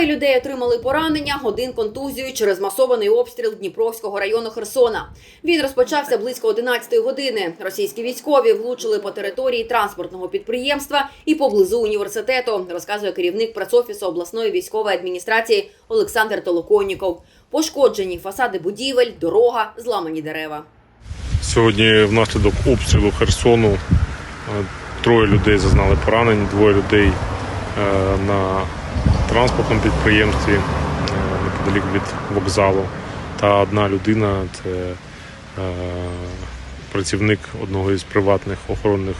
Двоє людей отримали поранення, один контузію через масований обстріл Дніпровського району Херсона. Він розпочався близько 11-ї години. Російські військові влучили по території транспортного підприємства і поблизу університету, розказує керівник працофісу обласної військової адміністрації Олександр Толоконніков. Пошкоджені фасади будівель, дорога, зламані дерева. Сьогодні внаслідок обстрілу Херсону е, троє людей зазнали поранень, двоє людей е, на транспортному підприємстві е, неподалік від вокзалу. Та одна людина це е, працівник одного із приватних охоронних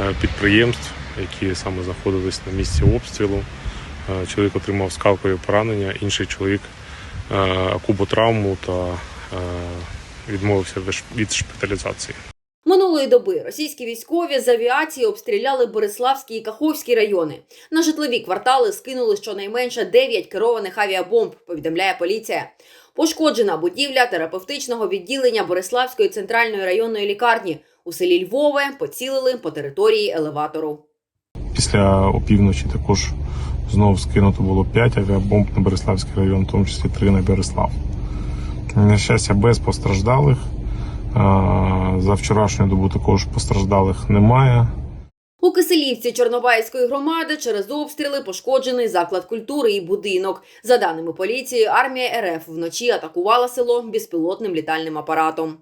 е, підприємств, які саме знаходились на місці обстрілу. Чоловік отримав скалкові поранення, інший чоловік е, куботравму та відмовився від шпиталізації. Минулої доби російські військові з авіації обстріляли Бориславський і Каховський райони. На житлові квартали скинули щонайменше 9 керованих авіабомб, повідомляє поліція. Пошкоджена будівля терапевтичного відділення Бориславської центральної районної лікарні. У селі Львове поцілили по території елеватору. Після опівночі також знову скинуто було 5 авіабомб на Береславський район, в тому числі 3 на Береслав. На щастя, без постраждалих. За вчорашню добу також постраждалих немає. У Киселівці Чорнобайської громади через обстріли пошкоджений заклад культури і будинок. За даними поліції, армія РФ вночі атакувала село безпілотним літальним апаратом.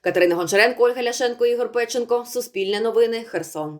Катерина Гончаренко, Ольга Ляшенко, Ігор Печенко. Суспільне новини. Херсон.